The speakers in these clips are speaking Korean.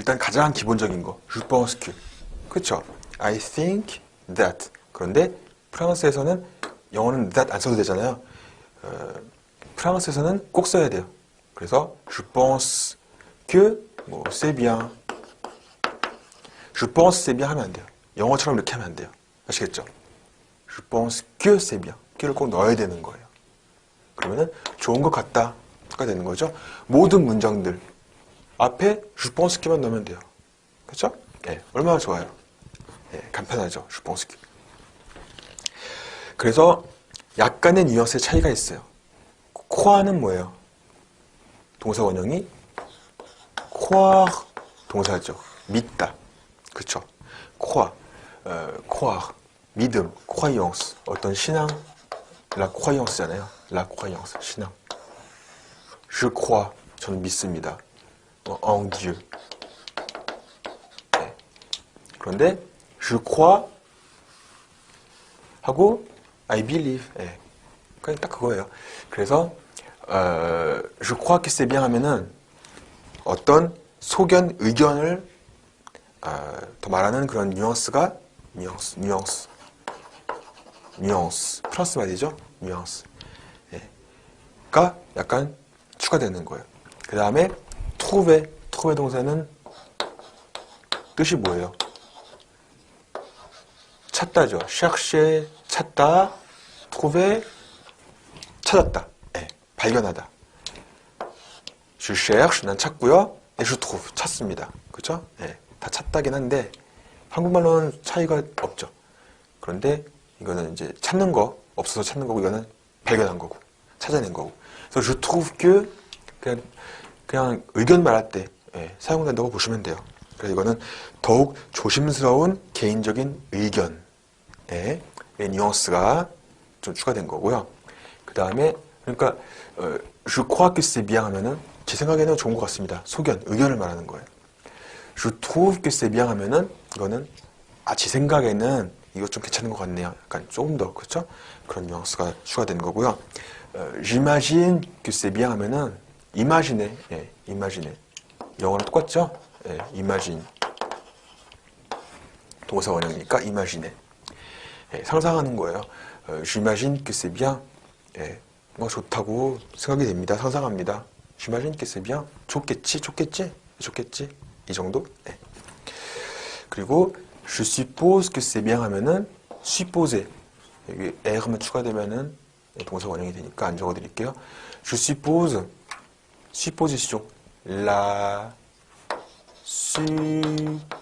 일단 가장 기본적인 거, je pense que. 그쵸? I think that. 그런데 프랑스에서는 영어는 that 안 써도 되잖아요. 어, 프랑스에서는 꼭 써야 돼요. 그래서 je pense que 뭐 c'est bien. je pense c'est bien 하면 안 돼요. 영어처럼 이렇게 하면 안 돼요. 아시겠죠? je pense que c'est bien. que를 꼭 넣어야 되는 거예요. 그러면 은 좋은 것 같다가 되는 거죠. 모든 문장들 앞에 que만 넣으면 돼요. 그렇죠? 예, 얼마나 좋아요. 예, 간편하죠. que. 그래서 약간의 뉘앙스의 차이가 있어요. 코아는 뭐예요? 동사 원형이 코아 동사죠. 믿다. 그쵸? 코아, 어, 코아, 믿음, croyance. 어떤 신앙, la croyance, 신앙. crois, 저는 믿습니다. 어, en Dieu. 네. 그런데 je crois 하고 I believe. 예. 그냥 딱 그거예요. 그래서 어, je crois que c'est bien 하면은 어떤 소견, 의견을 어, 더 말하는 그런 뉘앙스가 뉘앙스, 뉘앙스, 뉘앙스 플러스 말이죠. 뉘앙스. 예. 가 약간 추가되는 거예요. 그 다음에 trouver, 동사는 뜻이 뭐예요? 찾다죠. chercher, 찾다, trouver, 찾았다. 예, 발견하다. je cherche, 난 찾고요. et je trouve, 찾습니다. 그죠? 예, 다 찾다긴 한데 한국말로는 차이가 없죠. 그런데 이거는 이제 찾는 거, 없어서 찾는 거고 이거는 발견한 거고 찾아낸 거고. 그래서 je 그냥 그냥 의견 말할 때 예, 사용된다고 보시면 돼요. 그래서 이거는 더욱 조심스러운 개인적인 의견의 뉘앙스가 좀 추가된 거고요. 그 다음에 그러니까 어, je crois que c'est bien 하면은 제 생각에는 좋은 것 같습니다. 소견, 의견을 말하는 거예요. je trouve que c'est bien 하면은 이거는 아, 제 생각에는 이거 좀 괜찮은 것 같네요. 약간 조금 더 그렇죠? 그런 뉘앙스가 추가된 거고요. 어, j'imagine que c'est bien 하면은 imagine, 예, imagine. 영어랑 똑같죠? 예, imagine. 동사 원형이니까 imagine. 예, 상상하는 거예요. 어, j'imagine que c'est bien. 예, 뭐 좋다고 생각이 됩니다. 상상합니다. j'imagine que c'est bien. 좋겠지, 좋겠지, 좋겠지. 이 정도. 예. 그리고 je suppose que c'est bien 하면은 supposer. 여기 에르만 추가되면은 동사 원형이 되니까 안 적어드릴게요. je suppose, supposition. la supposition.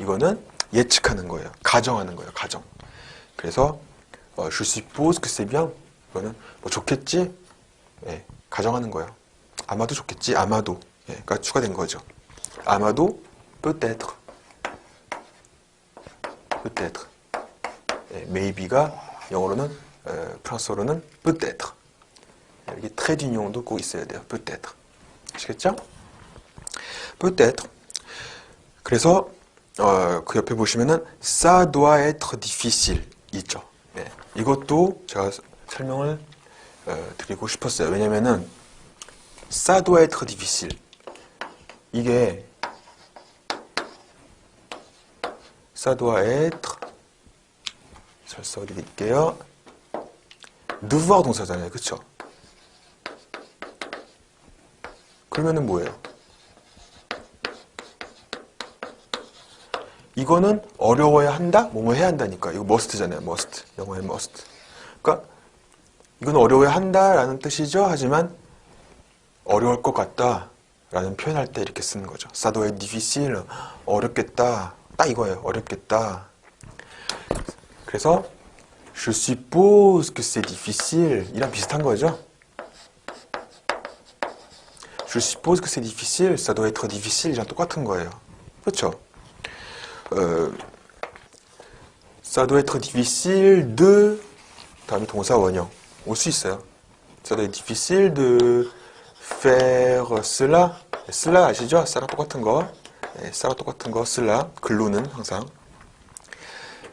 이거는 예측하는 거예요. 가정하는 거예요. 가정. 그래서 어, je suppose que c'est bien. 이거는 뭐 좋겠지? 예, 가정하는 거예요. 아마도 좋겠지. 아마도. 예, 가 추가된 거죠. 아마도 peut-être. peut-être. 예, maybe가 영어로는 어, 프랑스어로는 peut-être. 여기 트레 d'union도 꼭 있어야 돼요. peut-être. 아시겠죠? peut-être. 그래서 어, 그 옆에 보시면은 ça doit être difficile 있죠. 네. 이것도 제가 설명을 어, 드리고 싶었어요. 왜냐면은 ça doit être difficile 이게 ça doit être 잘 써드릴게요. devoir 동사잖아요. 그쵸? 그러면은 뭐예요? 이거는 어려워야 한다? 뭐뭐 해야 한다니까. 이거 must잖아요. must. 영어의 must. 그러니까 이건 어려워야 한다라는 뜻이죠. 하지만 어려울 것 같다 라는 표현할 때 이렇게 쓰는 거죠. être difficile. 어렵겠다. 딱 이거예요. 어렵겠다. 그래서 je suppose que c'est difficile 이랑 비슷한 거죠. je suppose que c'est difficile. ça doit être difficile 이랑 똑같은 거예요. 그렇죠? 어, ça doit être difficile de 다음에 동사 원형 올 수 있어요. ça doit être difficile de faire cela. cela 아시죠? cela 똑같은 거. 네, cela 똑같은 거 cela 글로는 항상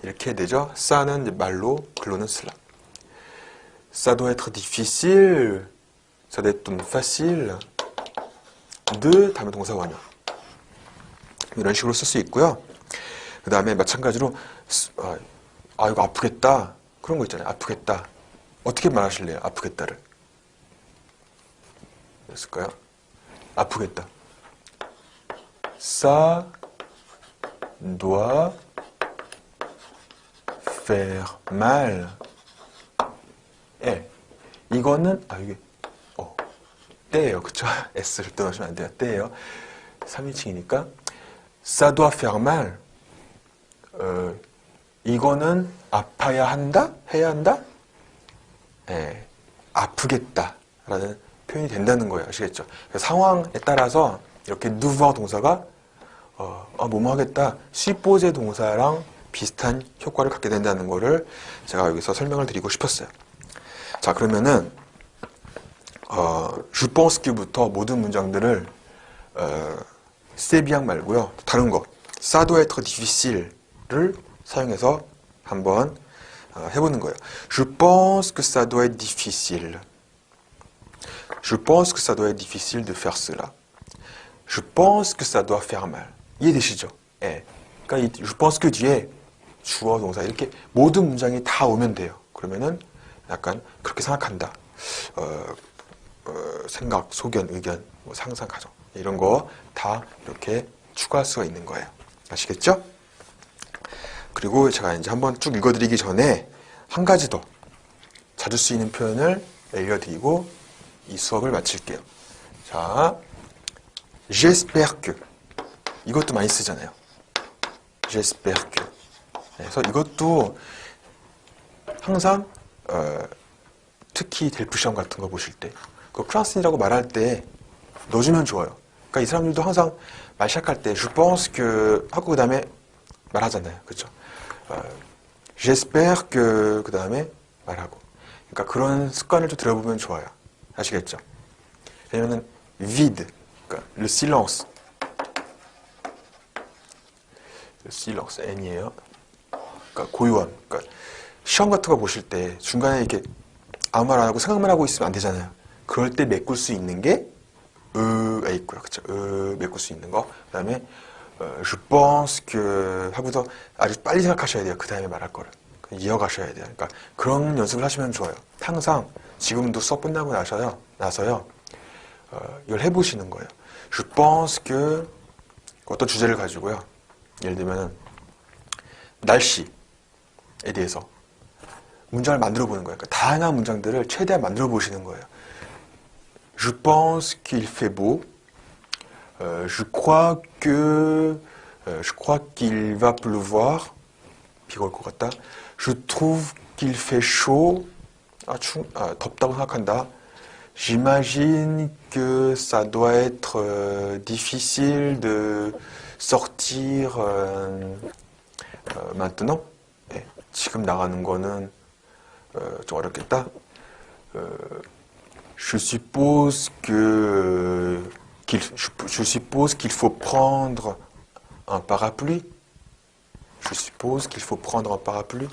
이렇게 되죠. 싸는 이제 말로 글로는 cela. ça doit être difficile. ça doit être facile. De 다음에 동사 원형. 이런 식으로 쓸 수 있고요. 그 다음에 마찬가지로 스- 아, 아 이거 아프겠다 그런 거 있잖아요. 아프겠다 어떻게 말하실래요? 아프겠다를 됐을까요? 아프겠다. Ça doit faire mal. 예. 이거는 아 이게 어 때예요, 그쵸? s를 또 넣으시면 안 돼요. 때예요. 3인칭이니까 ça doit faire mal. 어, 이거는 아파야 한다? 해야 한다? 예, 아프겠다 라는 표현이 된다는 거예요. 아시겠죠? 그래서 상황에 따라서 이렇게 누버 동사가 어, 아, 뭐뭐 하겠다, 시뽀제 동사랑 비슷한 효과를 갖게 된다는 거를 제가 여기서 설명을 드리고 싶었어요. 자, 그러면은 어, que부터 모든 문장들을 어, 세비앙 말고요. 다른 doit être difficile를 사용해서 한번 어, 해보는 거예요. Je pense que ça doit être difficile. Je pense que ça doit être difficile de faire cela. Je pense que ça doit faire mal. 이해되시죠? 예. 그러니까 이 je pense que 뒤에 주어 동사 이렇게 모든 문장이 다 오면 돼요. 그러면은 약간 그렇게 생각한다. 어, 어, 생각, 소견, 의견, 뭐 상상, 가정 이런 거 다 이렇게 추가할 수가 있는 거예요. 아시겠죠? 그리고 제가 이제 한번 쭉 읽어드리기 전에 한 가지 더 자주 쓰이는 표현을 알려드리고 이 수업을 마칠게요. 자, j'espère que 이것도 많이 쓰잖아요. j'espère que 그래서 이것도 항상 어, 특히 델프 시험 같은 거 보실 때, 그 프랑스인이라고 말할 때 넣어주면 좋아요. 그러니까 이 사람들도 항상 말 시작할 때, je pense que 하고 그 다음에 말하잖아요. 그죠? 어, j'espère que 그 다음에 말하고. 그러니까 그런 습관을 좀 들어보면 좋아요. 아시겠죠? 왜냐면은 vide, 그러니까 le silence, le silence n이에요. 그러니까 고요함. 그러니까 시험 같은 거 보실 때 중간에 이렇게 아무 말 안 하고 생각만 하고 있으면 안 되잖아요. 그럴 때 메꿀 수 있는 게 으가 있고요. 그쵸? 으 메꿀 수 있는 거. 그 다음에 어, je pense que 하고서 아주 빨리 생각하셔야 돼요. 그 다음에 말할 거를. 이어가셔야 돼요. 그러니까 그런 연습을 하시면 좋아요. 항상 지금도 수업 끝나고 나서요. 나서요. 어, 이걸 해보시는 거예요. Je pense que 어떤 주제를 가지고요. 예를 들면은 날씨에 대해서 문장을 만들어 보는 거예요. 그러니까 다양한 문장들을 최대한 만들어 보시는 거예요. Je pense qu'il fait beau. Euh, je crois que euh, je crois qu'il va pleuvoir. 비가 올 것 같다. Je trouve qu'il fait chaud. 아, 추, 아, 덥다고 생각한다. J'imagine que ça doit être euh, difficile de sortir euh, euh, maintenant. 네, 지금 나가는 거는 어, 좀 어렵겠다. 어, je suppose que je, je suppose qu'il faut prendre un parapluie. Je suppose qu'il faut prendre un parapluie.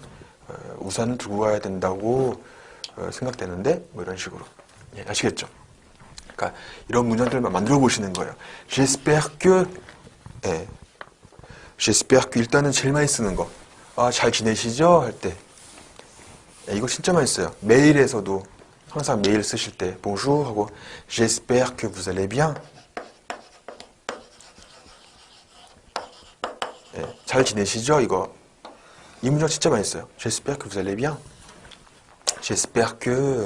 어, 우산을 들고 가야 된다고 어, 생각되는데 뭐 이런 식으로 예, 아시겠죠? 그러니까 이런 문장들만 만들어 보시는 거예요. J'espère que 예, J'espère que 일단은 제일 많이 쓰는 거. 아, 잘 지내시죠? 할 때. 예, 이거 진짜 많이 써요. 메일에서도 항상 메일 쓰실 때 bonjour 하고 j'espère que vous allez bien. 예, 잘 지내시죠? 이거 이 문장 진짜 많이 써요. j'espère que vous allez bien. j'espère que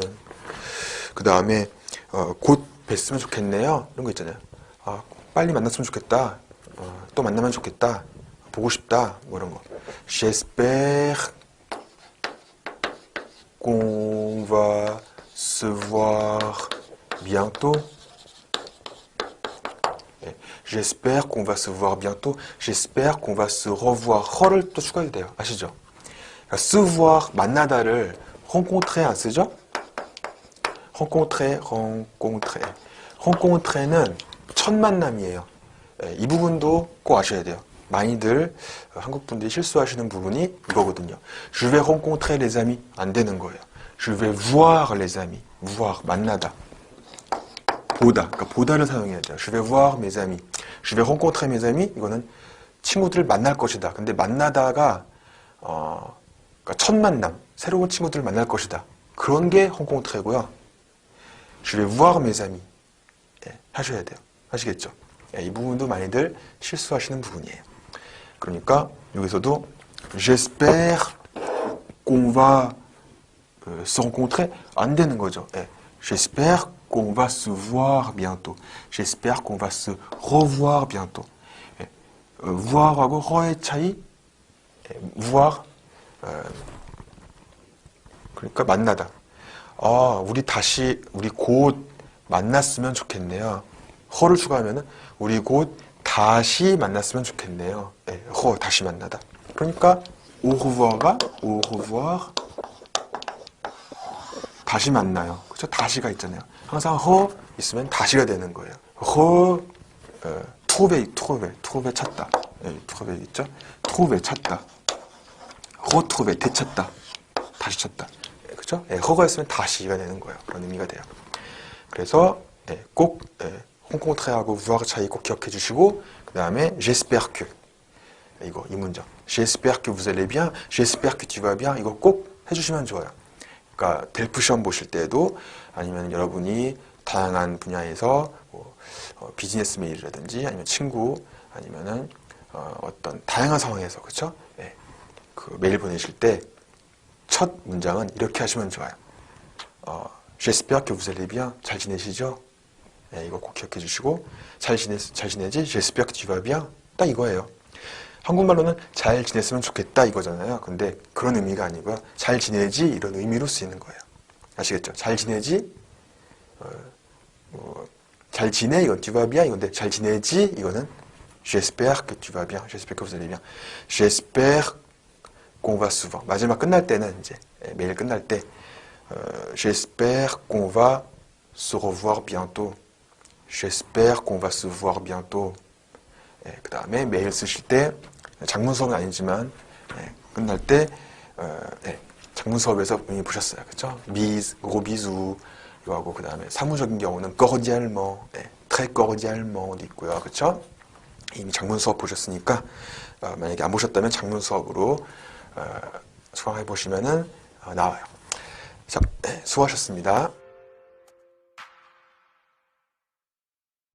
그 다음에 어, 곧 뵀으면 좋겠네요. 이런 거 있잖아요. 아, 빨리 만났으면 좋겠다. 어, 또 만나면 좋겠다. 보고 싶다. 뭐 이런 거. j'espère qu'on va se voir bientôt. 네, J'espère qu'on va se voir bientôt. J'espère qu'on va se revoir. 허를 또 추가해도 돼요. 아시죠? 그러니까 se voir, 만나다를 rencontrer 안 쓰죠? rencontrer, rencontrer. rencontre는 첫 만남이에요. 예, 이 부분도 꼭 아셔야 돼요. 많이들 어, 한국 분들이 실수하시는 부분이 이거거든요. Je vais rencontrer les amis 안 되는 거예요. Je vais voir les amis. voir 만나다. 보다. 그러니까 보다를 사용해야 돼요. Je vais voir mes amis. Je vais rencontrer mes amis. 이거는 친구들을 만날 것이다. 근데 만나다가 어, 그러니까 첫 만남, 새로운 친구들을 만날 것이다. 그런 게 rencontre고요. Je vais voir mes amis. 예, 하셔야 돼요. 아시겠죠? 예, 이 부분도 많이들 실수하시는 부분이에요. 그러니까 여기서도 j'espère qu'on va euh, se rencontrer 안 되는 거죠. 예, j'espère qu'on va se voir bientôt. j'espère qu'on va se revoir bientôt. 예, 어, voir하고 허의 차이 예, voir 어, 그러니까 만나다. 아, 우리 다시 우리 곧 만났으면 좋겠네요. 허를 추가하면은 우리 곧 다시 만났으면 좋겠네요. 예, 허 다시 만나다. 그러니까 au revoir가 au revoir 다시 만나요. 그렇죠? 다시가 있잖아요. 항상 허 있으면 다시가 되는 거예요. 허 어, trouver, trouver, trouver 찾다. 예, trouver 있죠? trouver 찾다. retrouver 되찾다. 다시 찾다. 예, 그렇죠? 예, 허가 있으면 다시가 되는 거예요. 그런 의미가 돼요. 그래서 예, 꼭 예, rencontre하고 voir 차이 꼭 기억해 주시고 그 다음에 j'espère que 이거 이 문장 j'espère que vous allez bien, j'espère que tu vas bien 이거 꼭 해주시면 좋아요. 그러니까 델프 시험 보실 때도 아니면 여러분이 다양한 분야에서 뭐, 어, 비즈니스 메일이라든지 아니면 친구 아니면은 어, 떤 다양한 상황에서 그렇죠? 예, 그 메일 보내실 때 첫 문장은 이렇게 하시면 좋아요. 어, allez bien. 잘 지내시죠? 네, 이거 꼭 기억해 주시고 잘 지내 잘 지내지? vas bien. 딱 이거예요. 한국말로는 잘 지냈으면 좋겠다 이거잖아요. 근데 그런 의미가 아니고요. 잘 지내지 이런 의미로 쓰이는 거예요. 아시겠죠? 잘 지내지? 어, 뭐, 잘 지내 이건 bien 이건데 잘 지내지 이거는 j'espère que tu vas bien. j'espère que vous allez bien. j'espère qu'on va souvent. 마지막 끝날 때는 이제 예, 메일 끝날 때 어, j'espère qu'on va se revoir bientôt. j'espère qu'on va se voir bientôt. 예, 그 다음에 메일 쓰실 때 장문 수업은 아니지만 예, 끝날 때 어, 예, 장문 수업에서 이미 보셨어요, 그렇죠? 비즈, 고비zu 이거 하고 그 다음에 사무적인 경우는 cordialement, 예, très cordialement도 있고요, 그렇죠? 이미 장문 수업 보셨으니까 어, 만약에 안 보셨다면 장문 수업으로 어, 수강해 보시면은 어, 나와요. 자, 예, 수고하셨습니다.